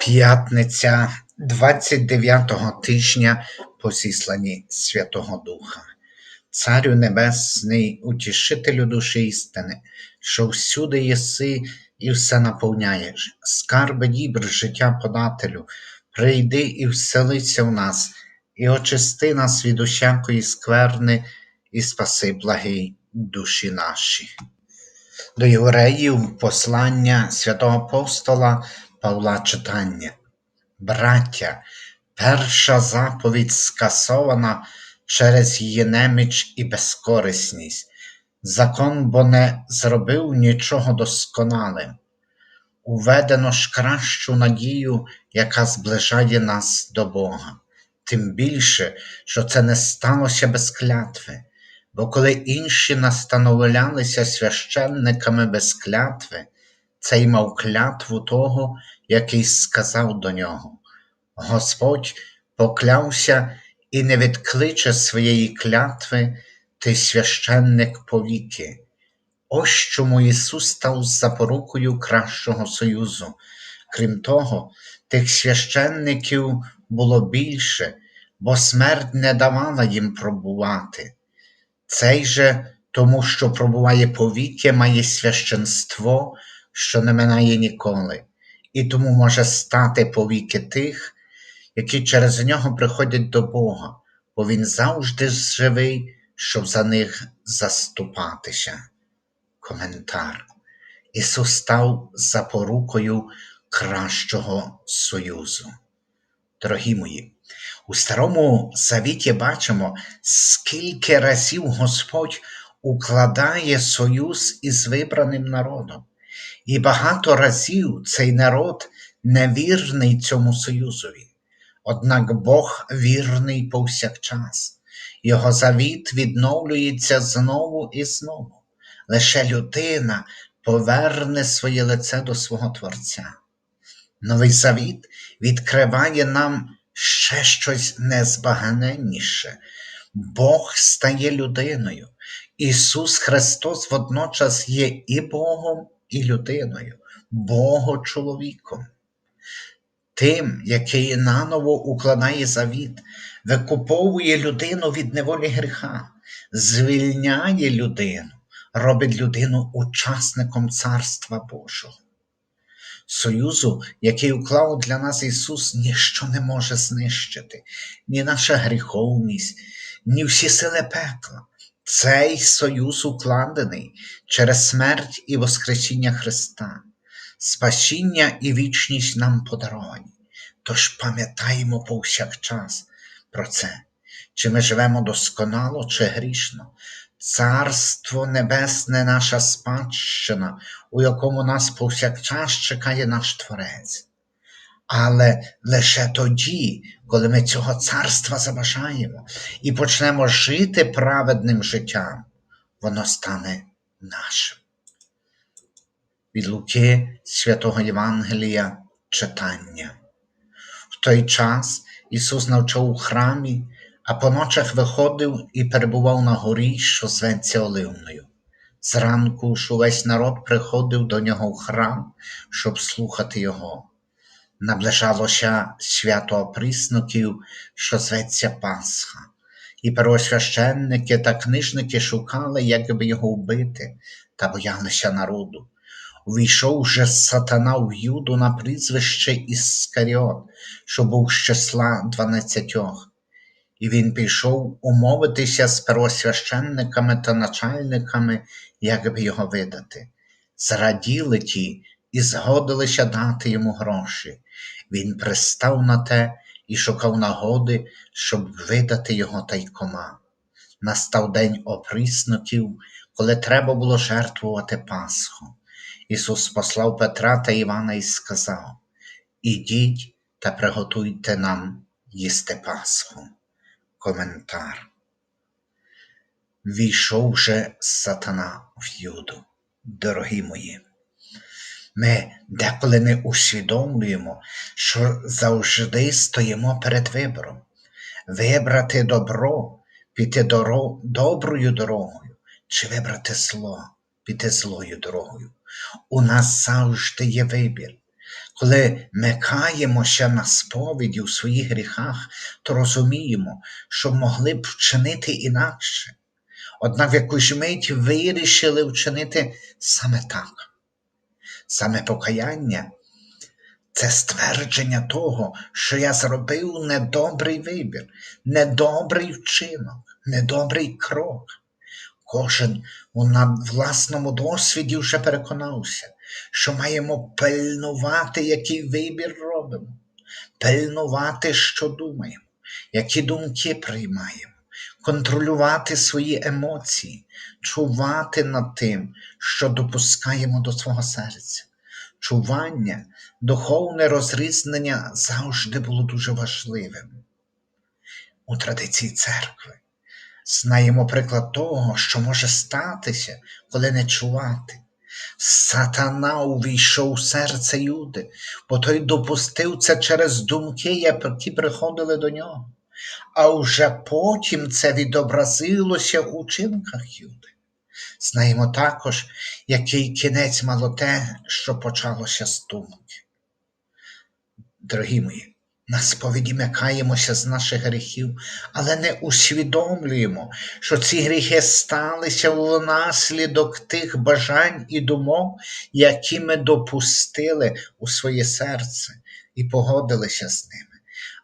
П'ятниця 29-го тижня по зісланні Святого Духа. Царю Небесний, утішителю душі істини, що всюди єси і все наповняєш, скарби дібр життя подателю, прийди і вселися в нас, і очисти нас від усякої скверни, і спаси благий душі наші. До євреїв послання святого апостола Павла читання. Браття, перша заповідь скасована через її неміч і безкорисність. Закон бо не зробив нічого досконалим. Уведено ж кращу надію, яка зближає нас до Бога. Тим більше, що це не сталося без клятви. Бо коли інші настановлялися священниками без клятви, цей мав клятву того, який сказав до нього: Господь поклявся і не відкличе своєї клятви, ти священник повіки. Ось чому Ісус став запорукою кращого союзу. Крім того, тих священників було більше, бо смерть не давала їм пробувати. Цей же, тому що пробуває повіки, має священство, що не минає ніколи, і тому може стати повіки тих, які через нього приходять до Бога, бо Він завжди живий, щоб за них заступатися. Коментар. Ісус став запорукою кращого союзу. Дорогі мої, у Старому Завіті бачимо, скільки разів Господь укладає союз із вибраним народом, і багато разів цей народ невірний цьому союзові. Однак Бог вірний повсякчас, Його завіт відновлюється знову і знову. Лише людина поверне своє лице до свого Творця. Новий завіт відкриває нам ще щось незбагненніше. Бог стає людиною. Ісус Христос водночас є і Богом, і людиною, Богом-чоловіком. Тим, який наново укладає завіт, викуповує людину від неволі гріха, звільняє людину, робить людину учасником Царства Божого. Союзу, який уклав для нас Ісус, ніщо не може знищити, ні наша гріховність, ні всі сили пекла. Цей союз укладений через смерть і Воскресіння Христа, спасіння і вічність нам подаровані. Тож пам'ятаємо повсякчас про це, чи ми живемо досконало, чи грішно. Царство Небесне наша спадщина, у якому нас повсякчас чекає наш Творець. Але лише тоді, коли ми цього царства забажаємо і почнемо жити праведним життям, воно стане нашим. Від Луки Святого Євангелія читання. В той час Ісус навчав у храмі, а по ночах виходив і перебував на горі, що зветься Оливною. Зранку ж увесь народ приходив до нього в храм, щоб слухати його. Наближалося свято опрісноків, що зветься Пасха, і первосвященники та книжники шукали, як би його вбити, та боялися народу. Увійшов же сатана в Юду на прізвище Іскаріот, що був з числа дванадцятьох. І він пішов умовитися з первосвященниками та начальниками, як би його видати. Зраділи ті і згодилися дати йому гроші. Він пристав на те і шукав нагоди, щоб видати його тайкома. Настав день опрісноків, коли треба було жертвувати Пасху. Ісус послав Петра та Івана і сказав: Ідіть та приготуйте нам їсти Пасху. Коментар. Війшов же сатана в Юду, дорогі мої. Ми деколи не усвідомлюємо, що завжди стоїмо перед вибором вибрати добро, піти доро... доброю дорогою, чи вибрати зло, піти злою дорогою. У нас завжди є вибір. Коли ми каємося на сповіді у своїх гріхах, то розуміємо, що могли б вчинити інакше. Однак в якусь мить вирішили вчинити саме так. Саме покаяння це ствердження того, що я зробив недобрий вибір, недобрий вчинок, недобрий крок. Кожен у на власному досвіді вже переконався, що маємо пильнувати, який вибір робимо, пильнувати, що думаємо, які думки приймаємо, контролювати свої емоції, чувати над тим, що допускаємо до свого серця. Чування, духовне розрізнення завжди було дуже важливим у традиції церкви. Знаємо приклад того, що може статися, коли не чувати. Сатана увійшов у серце Юди, бо той допустив це через думки, які приходили до нього. А вже потім це відобразилося у чинках Юди. Знаємо також, який кінець мало те, що почалося з думки. Дорогі мої, на сповіді ми з наших гріхів, але не усвідомлюємо, що ці гріхи сталися внаслідок тих бажань і думок, які ми допустили у своє серце і погодилися з ними.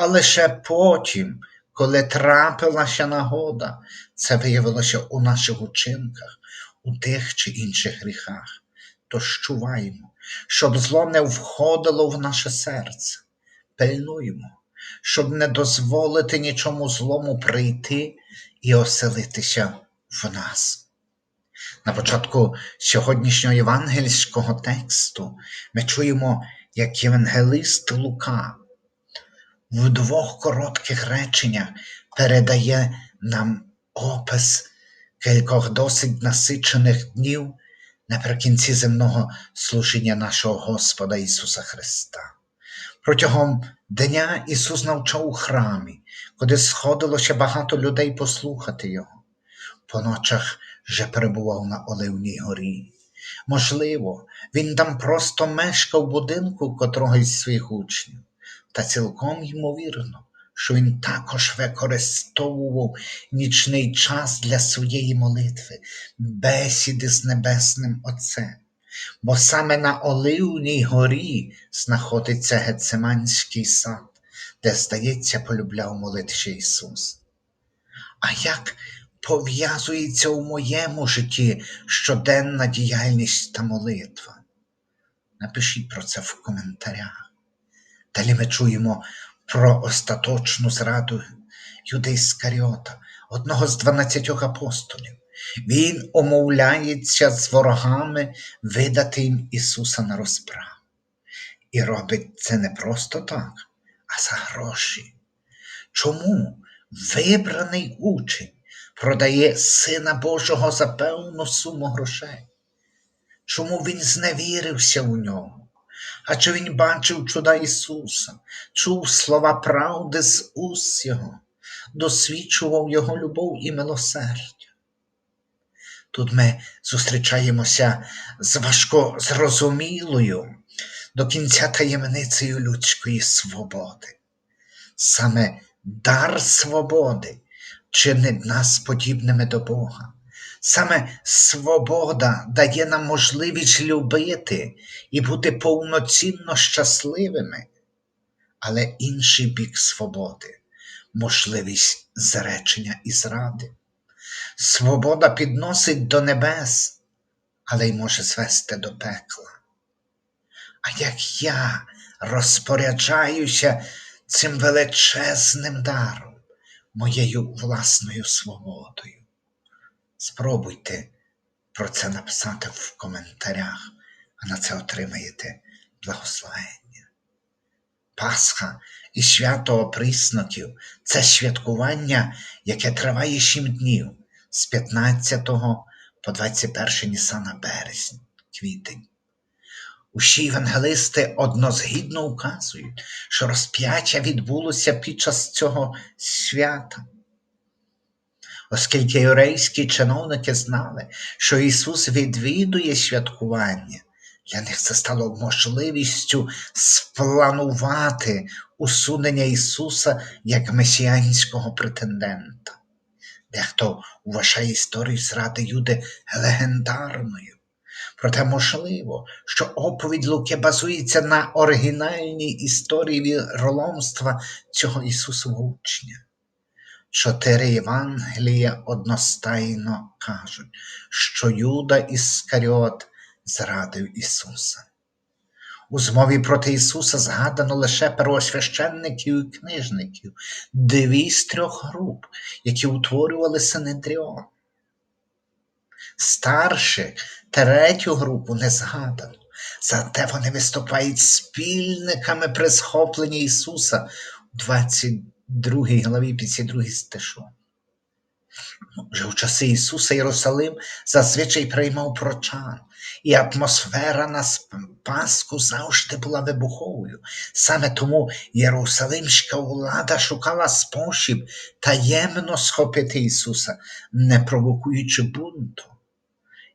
А лише потім, коли трапилася нагода, це виявилося у наших учинках, у тих чи інших гріхах. Тож чуваємо, щоб зло не входило в наше серце пильнуємо, щоб не дозволити нічому злому прийти і оселитися в нас. На початку сьогоднішнього євангельського тексту ми чуємо, як євангелист Лука в двох коротких реченнях передає нам опис кількох досить насичених днів наприкінці земного служіння нашого Господа Ісуса Христа. Протягом дня Ісус навчав у храмі, куди сходилося багато людей послухати Його. По ночах же перебував на Оливній горі. Можливо, він там просто мешкав в будинку котрого із своїх учнів, та цілком ймовірно, що він також використовував нічний час для своєї молитви, бесіди з Небесним Отцем бо саме на Оливній горі знаходиться Гецеманський сад, де, здається, полюбляв молитися Ісус. А як пов'язується у моєму житті щоденна діяльність та молитва? Напишіть про це в коментарях. Далі ми чуємо про остаточну зраду Юди Іскаріота, одного з дванадцятьох апостолів. Він умовляється з ворогами видати їм Ісуса на розправу. І робить це не просто так, а за гроші. Чому вибраний учень продає Сина Божого за певну суму грошей? Чому він зневірився у нього? А чи він бачив чуда Ісуса, чув слова правди з уст Його, досвідчував Його любов і милосердя? Тут ми зустрічаємося з важко зрозумілою до кінця таємницею людської свободи. Саме дар свободи чинить нас подібними до Бога. Саме свобода дає нам можливість любити і бути повноцінно щасливими, але інший бік свободи можливість зречення і зради. Свобода підносить до небес, але й може звести до пекла. А як я розпоряджаюся цим величезним даром, моєю власною свободою? Спробуйте про це написати в коментарях, а на це отримаєте благословення. Пасха і свято оприсноків це святкування, яке триває сім днів з 15 по 21 Нісана березень, квітень. Усі євангелисти однозгідно указують, що розп'яття відбулося під час цього свята. Оскільки єврейські чиновники знали, що Ісус відвідує святкування Для них це стало можливістю спланувати усунення Ісуса як месіанського претендента. Дехто вважає історію зради Юди легендарною. Проте можливо, що оповідь Луки базується на оригінальній історії віроломства цього Ісусового учня. Чотири Євангелія одностайно кажуть, що Юда Іскаріот зрадив Ісуса. У змові проти Ісуса згадано лише первосвященників і книжників, дві з трьох груп, які утворювали Синедріон. Старших третю групу не згадано, зате вони виступають спільниками при схопленні Ісуса у 22 главі 52 стишу. Вже в часи Ісуса Єрусалим зазвичай приймав прочан, і атмосфера на Пасху завжди була вибуховою. Саме тому єрусалимська влада шукала спосіб таємно схопити Ісуса, не провокуючи бунту.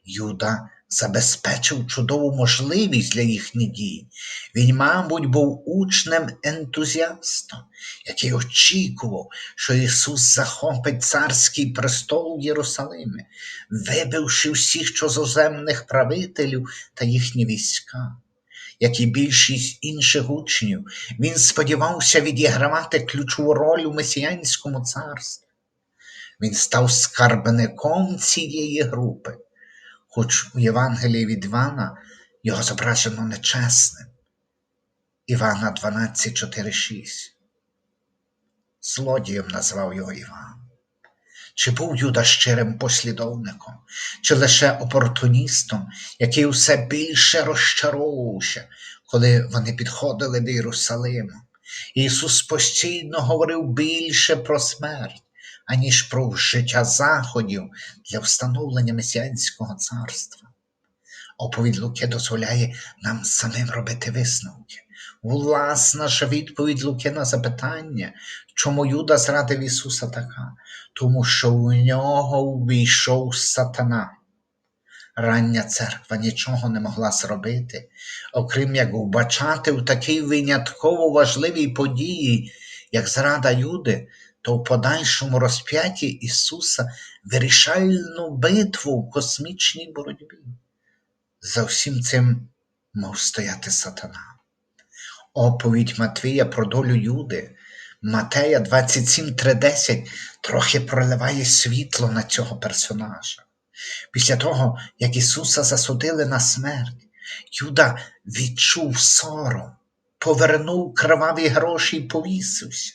Юда забезпечив чудову можливість для їхніх дій. Він, мабуть, був учнем ентузіастом, який очікував, що Ісус захопить царський престол в вибивши всіх чозоземних правителів та їхні війська. Як і більшість інших учнів, він сподівався відігравати ключову роль у месіянському царстві. Він став скарбником цієї групи хоч у Євангелії від Івана його зображено нечесним. Івана 12, 4, 6. Злодієм назвав його Іван. Чи був Юда щирим послідовником, чи лише опортуністом, який усе більше розчаровувався, коли вони підходили до Єрусалиму. Ісус постійно говорив більше про смерть, аніж про вжиття заходів для встановлення месіанського царства. Оповідь Луки дозволяє нам самим робити висновки. Власна ж відповідь Луки на запитання, чому Юда зрадив Ісуса така, тому що у нього увійшов сатана. Рання церква нічого не могла зробити, окрім як вбачати в такій винятково важливій події, як зрада Юди, то в подальшому розп'ятті Ісуса вирішальну битву в космічній боротьбі. За всім цим мав стояти сатана. Оповідь Матвія про долю Юди, Матея 27.3.10 трохи проливає світло на цього персонажа. Після того, як Ісуса засудили на смерть, Юда відчув сором, повернув криваві гроші і повісився.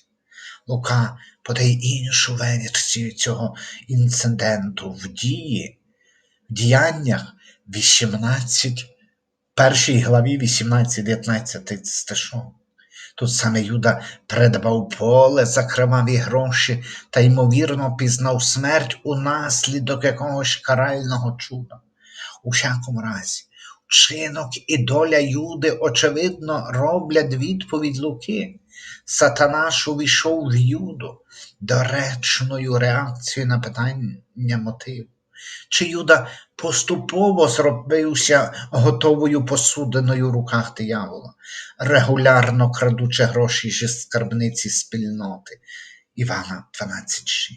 Лука подає іншу версію цього інциденту в дії, в діяннях 18, першій главі 18-19 стишок. Тут саме Юда придбав поле за криваві гроші та ймовірно пізнав смерть унаслідок якогось карального чуда. У всякому разі, вчинок і доля Юди, очевидно, роблять відповідь Луки. Сатана ж увійшов в Юду доречною реакцією на питання мотиву. Чи Юда поступово зробився готовою посудиною в руках диявола, регулярно крадучи гроші зі скарбниці спільноти Івана 12.6.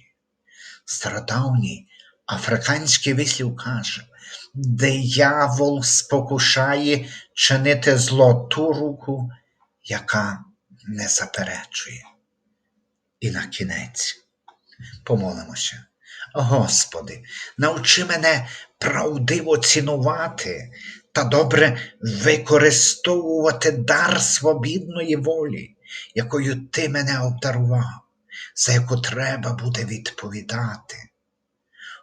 Стародавній африканський вислів каже, диявол спокушає чинити зло ту руку, яка не заперечує. І на кінець помолимося. Господи, навчи мене правдиво цінувати та добре використовувати дар свобідної волі, якою Ти мене обдарував, за яку треба буде відповідати.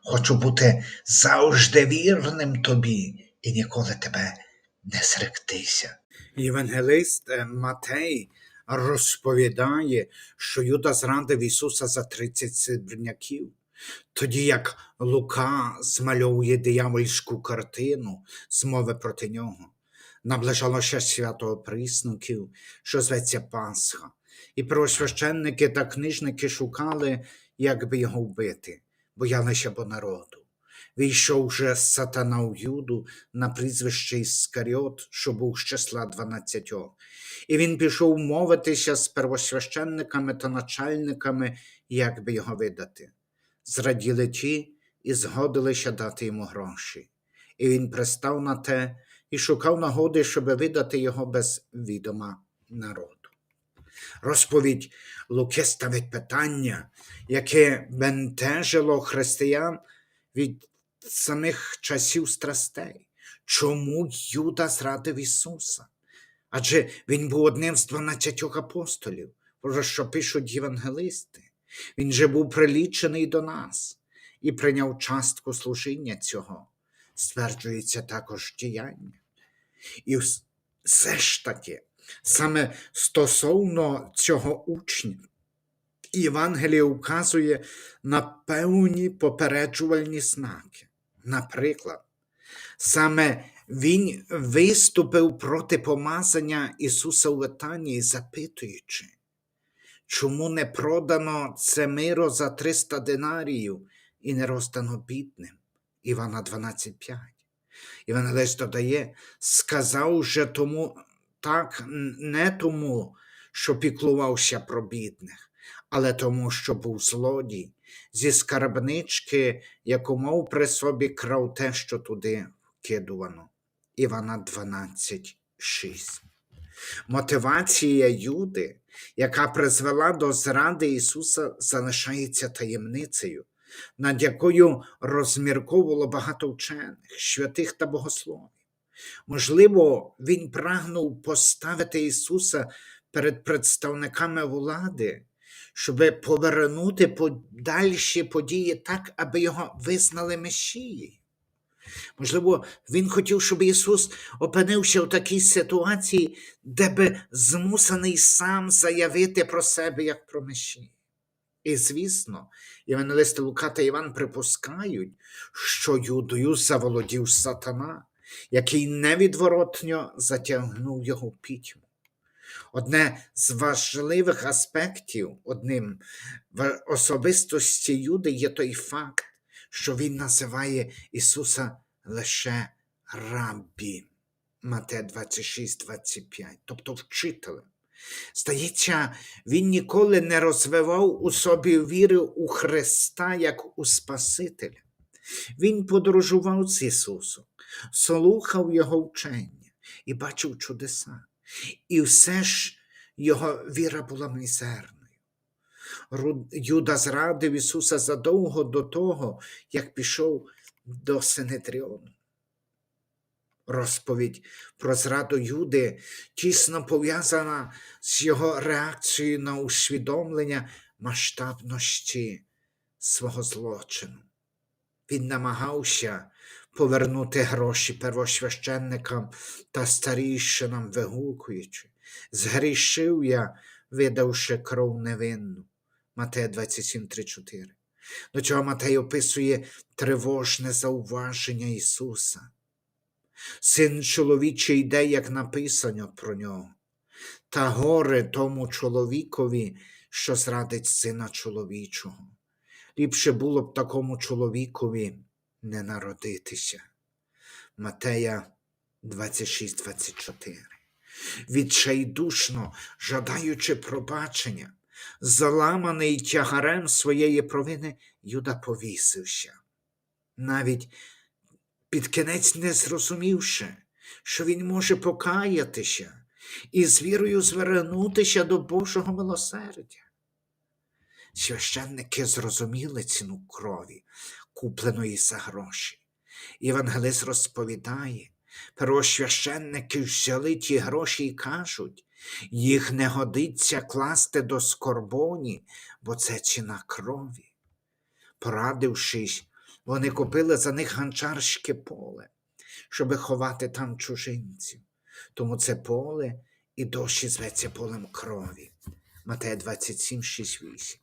Хочу бути завжди вірним тобі і ніколи тебе не зректися. Євангелист е, Матей розповідає, що Юда зрадив Ісуса за 30 срібняків, тоді як Лука змальовує диявольську картину змови проти нього. Наближалося свято присників, що зветься Пасха, і первосвященники та книжники шукали, як би його вбити, боялися бо народу. Війшов же сатана у Юду на прізвище Іскаріот, що був з числа дванадцятьох. І він пішов мовитися з первосвященниками та начальниками, як би його видати. Зраділи ті і згодилися дати йому гроші. І він пристав на те і шукав нагоди, щоб видати його без відома народу. Розповідь Луки ставить питання, яке бентежило християн від самих часів страстей. Чому Юда зрадив Ісуса? Адже Він був одним з дванадцятьох апостолів, про що пишуть євангелисти. Він же був прилічений до нас і прийняв частку служіння цього, стверджується також діяння. І все ж таки, саме стосовно цього учня, Євангеліє указує на певні попереджувальні знаки. Наприклад, саме він виступив проти помазання Ісуса у Витанії, запитуючи, чому не продано це миро за 300 динаріїв і не роздано бідним. Івана 12.5. Євангелист додає, сказав же тому так не тому, що піклувався про бідних, але тому, що був злодій, зі скарбнички, яку мав при собі крав те, що туди вкидувано. Івана 12.6. Мотивація Юди, яка призвела до зради Ісуса, залишається таємницею, над якою розмірковувало багато вчених, святих та богословів. Можливо, він прагнув поставити Ісуса перед представниками влади, щоб повернути подальші події так, аби його визнали Месією. Можливо, він хотів, щоб Ісус опинився в такій ситуації, де би змусений сам заявити про себе як про Месію. І, звісно, євангелисти Лука та Іван припускають, що юдою заволодів сатана, який невідворотньо затягнув його пітьму. Одне з важливих аспектів одним в особистості Юди є той факт, що він називає Ісуса лише рабі. Мате 26, 25, тобто вчителем. Здається, він ніколи не розвивав у собі віри у Христа як у Спасителя. Він подорожував з Ісусом, слухав Його вчення і бачив чудеса. І все ж його віра була мізерною. Юда зрадив Ісуса задовго до того, як пішов до Синедріону. Розповідь про зраду Юди тісно пов'язана з його реакцією на усвідомлення масштабності свого злочину. Він намагався повернути гроші первосвященникам та старійшинам, вигукуючи, згрішив я, видавши кров невинну. Матея 27.3.4. До чого Матей описує тривожне зауваження Ісуса. Син чоловічий йде, як написано про нього, та горе тому чоловікові, що зрадить сина чоловічого. Ліпше було б такому чоловікові не народитися. Матея 26-24. Відчайдушно, жадаючи пробачення, заламаний тягарем своєї провини, Юда повісився. Навіть під кінець не зрозумівши, що він може покаятися і з вірою звернутися до Божого милосердя. Священники зрозуміли ціну крові, купленої за гроші. Євангелист розповідає, первосвященники взяли ті гроші і кажуть, їх не годиться класти до скорбоні, бо це ціна крові. Порадившись, вони купили за них ганчарське поле, щоби ховати там чужинців. Тому це поле і дощі зветься полем крові. Матея 27, 6, 8.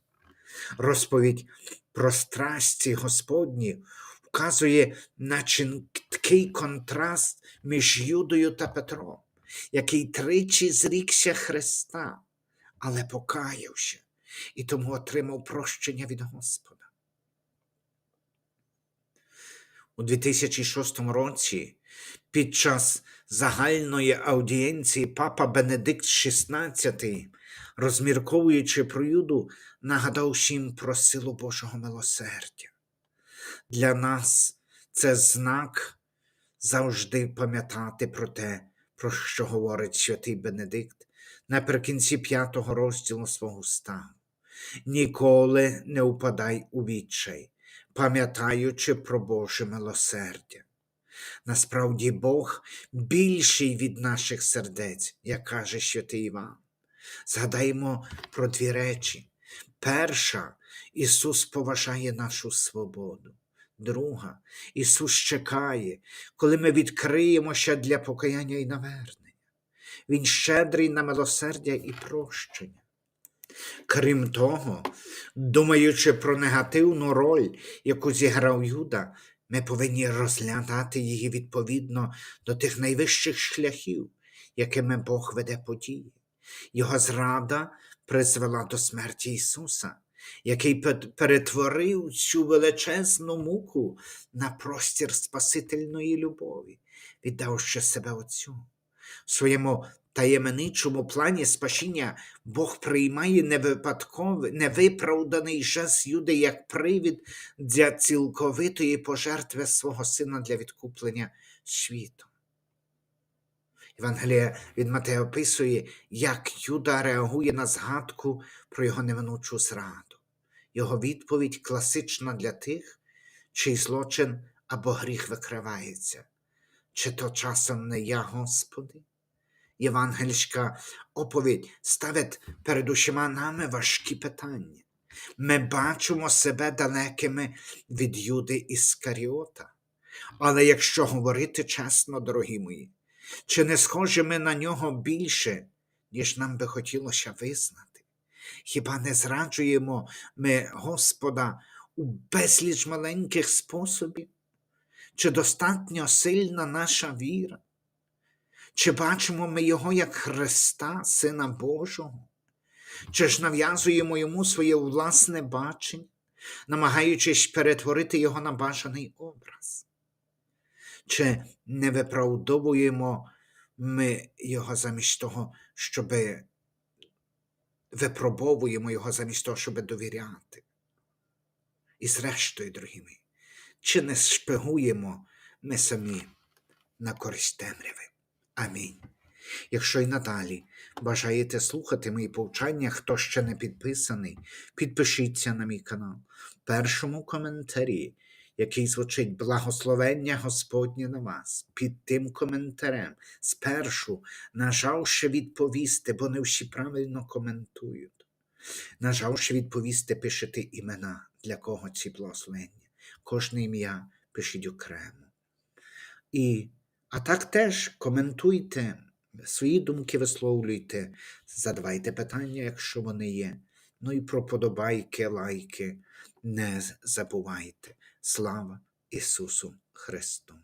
Розповідь про страсті Господні вказує на чіткий контраст між Юдою та Петром, який тричі зрікся Христа, але покаявся і тому отримав прощення від Господа. У 2006 році під час загальної аудієнції папа Бенедикт XVI, розмірковуючи про Юду, нагадав всім про силу Божого милосердя. Для нас це знак завжди пам'ятати про те, про що говорить святий Бенедикт наприкінці п'ятого розділу свого стану. Ніколи не упадай у відчай, пам'ятаючи про Боже милосердя. Насправді Бог більший від наших сердець, як каже святий Іван. Згадаємо про дві речі. Перша, Ісус поважає нашу свободу. Друга, Ісус чекає, коли ми відкриємося для покаяння і навернення. Він щедрий на милосердя і прощення. Крім того, думаючи про негативну роль, яку зіграв Юда, ми повинні розглядати її відповідно до тих найвищих шляхів, якими Бог веде події. Його зрада призвела до смерті Ісуса, який перетворив цю величезну муку на простір Спасительної любові, віддавши себе Отцю. В своєму таємничому плані спасіння Бог приймає невипадковий, невиправданий жест Юди як привід для цілковитої пожертви свого сина для відкуплення світу. Євангелія від Матея описує, як Юда реагує на згадку про його неминучу зраду. Його відповідь класична для тих, чий злочин або гріх викривається. Чи то часом не я, Господи? Євангельська оповідь ставить перед усіма нами важкі питання. Ми бачимо себе далекими від Юди Іскаріота. Але якщо говорити чесно, дорогі мої, чи не схожі ми на нього більше, ніж нам би хотілося визнати? Хіба не зраджуємо ми Господа у безліч маленьких способів? Чи достатньо сильна наша віра? Чи бачимо ми Його як Христа, Сина Божого? Чи ж нав'язуємо йому своє власне бачення, намагаючись перетворити його на бажаний образ? Чи не виправдовуємо ми його замість того, щоб випробовуємо його замість того, щоб довіряти? І зрештою, дорогі мої, чи не шпигуємо ми самі на користь темряви? Амінь. Якщо й надалі бажаєте слухати мої повчання, хто ще не підписаний, підпишіться на мій канал. Першому коментарі, який звучить Благословення Господнє на вас, під тим коментарем спершу нажавши відповісти, бо не всі правильно коментують. Нажавши відповісти, пишете імена, для кого ці благословення. Кожне ім'я пишіть окремо. І, а так теж коментуйте, свої думки висловлюйте, задавайте питання, якщо вони є. Ну і про подобайки, лайки не забувайте. Слава Ісусу Христу!